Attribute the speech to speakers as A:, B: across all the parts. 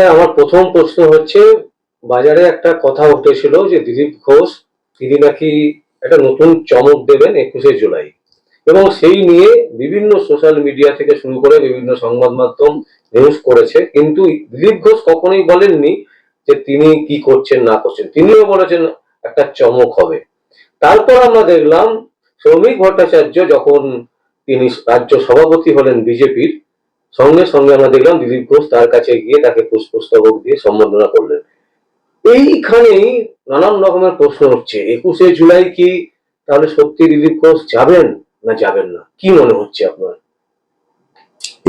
A: হ্যাঁ আমার প্রথম প্রশ্ন হচ্ছে, বাজারে একটা কথা উঠেছিল যে দিলীপ ঘোষ, তিনি নাকি একটা নতুন চমক দেবেন একুশে জুলাই। এবং সেই নিয়ে বিভিন্ন সোশ্যাল মিডিয়া থেকে শুরু করে বিভিন্ন সংবাদ মাধ্যম নিউজ করেছে, কিন্তু দিলীপ ঘোষ কখনোই বলেননি যে তিনি কি করছেন, না করছেন। তিনিও বলেছেন একটা চমক হবে। তারপর আমরা দেখলাম, শ্রমিক ভট্টাচার্য যখন তিনি রাজ্য সভাপতি হলেন বিজেপির সঙ্গে সঙ্গে আমরা দেখলাম দিলীপ ঘোষ তার কাছে গিয়ে তাকে পুষ্পস্তবক দিয়ে সম্বর্ধনা করলেন। এইখানেই নানান রকমের প্রশ্ন হচ্ছে একুশে জুলাই কি তাহলে সত্যি দিলীপ ঘোষ যাবেন না যাবেন না? কি মনে হচ্ছে আপনার?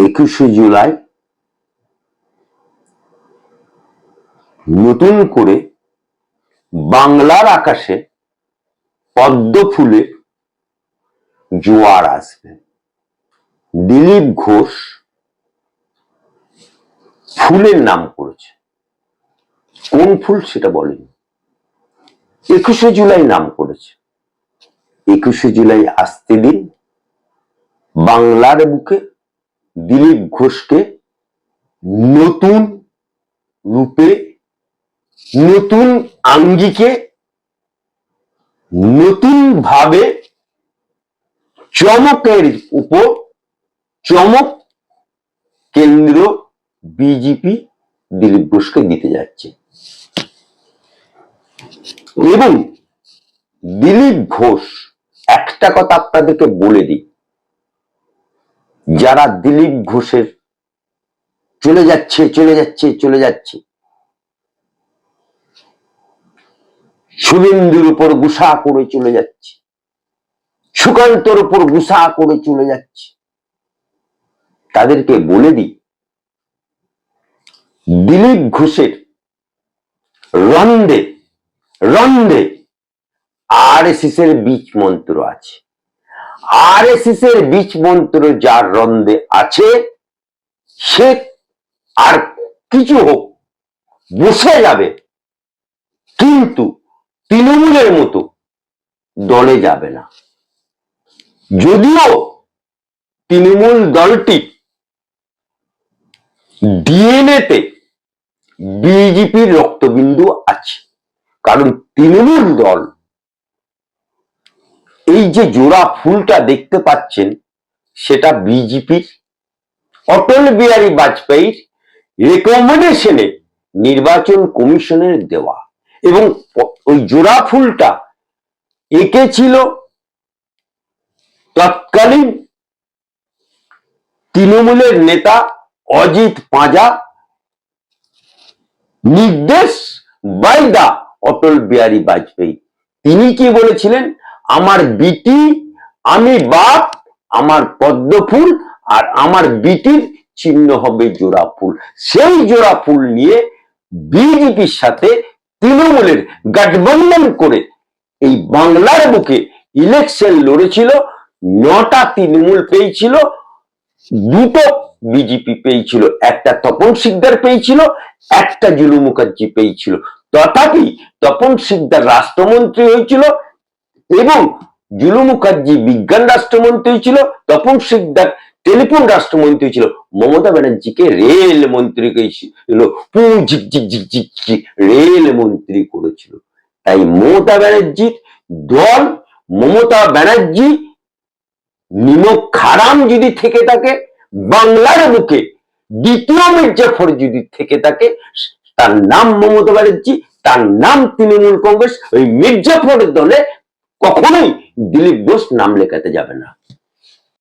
B: একুশে জুলাই নতুন করে বাংলার আকাশে পদ্ম ফুলের জোয়ার আসবে। দিলীপ ঘোষ ফুলের নাম করেছে। কোন ফুল সেটা বলেনি। একুশে জুলাই নাম করেছে। একুশে জুলাই আসতে দিন বাংলার বুকে দিলীপ ঘোষকে নতুন রূপে, নতুন আঙ্গিকে, নতুন ভাবে চমকের উপর চমক কেন্দ্র বিজেপি দিলীপ ঘোষকে দিতে যাচ্ছে। এবং দিলীপ ঘোষ, একটা কথা আপনাদেরকে বলে দিই। যারা দিলীপ ঘোষের চলে যাচ্ছে চলে যাচ্ছে চলে যাচ্ছে, শুভেন্দুর উপর গুসা করে চলে যাচ্ছে, সুকান্তর উপর গুসা করে চলে যাচ্ছে, তাদেরকে বলে দিই দিলীপ ঘোষের রন্ধে রন্ধে আর এস এর বীজ মন্ত্র আছে। আর এস এর বীজ মন্ত্র যার রন্ধে আছে, সে আর কিছু হোক, বসে যাবে। কিন্তু তৃণমূলের মতো দলে যাবে না। যদিও তৃণমূল দলটি ডিএনএতে বিজেপির রক্তবিন্দু আছে। কারণ তৃণমূল দল এই যে জোড়া ফুলটা দেখতে পাচ্ছেন সেটা বিজেপির অটল বিহারী বাজপেয়ীর রেকমেন্ডেশনে নির্বাচন কমিশনের দেওয়া। এবং ওই জোড়া ফুলটা এঁকেছিল তৎকালীন তৃণমূলের নেতা অজিত পাঁজা, নির্দেশ বাইদা, অটল বিহারী বাজপেয়ী। তিনি কি বলেছিলেন? আমার বিটি, আমি বাপ, আমার পদ্ম ফুল আর আমার বিটির চিহ্ন হবে জোড়া ফুল। সেই জোড়া ফুল নিয়ে বিজেপির সাথে তৃণমূলের গঠবন্ধন করে এই বাংলার বুকে ইলেকশন লড়েছিল, নটা তৃণমূল পেয়েছিল, দুটো বিজেপি পেয়েছিল, একটা তপন সিকদার পেয়েছিল, একটা জুলু মুখার্জি পেয়েছিল। তথাপি তপন সিকদার রাষ্ট্রমন্ত্রী হয়েছিল এবং জুলু মুখার্জি বিজ্ঞান রাষ্ট্রমন্ত্রী ছিল, তপন সিকদার টেলিফোন রাষ্ট্রমন্ত্রী ছিল। মমতা ব্যানার্জিকে রেল মন্ত্রী রেল মন্ত্রী করেছিল। তাই মমতা ব্যানার্জির দল, মমতা ব্যানার্জি, নিমক খারাম যদি থেকে থাকে বাংলার বুকে দ্বিতীয় মির্জাফর যদি থেকে থাকে তার নাম মমতা ব্যানার্জি, তার নাম তৃণমূল কংগ্রেস, ওই মির্জাফরের দলে কখনোই দিলীপ ঘোষ নাম লেখাতে যাবে না।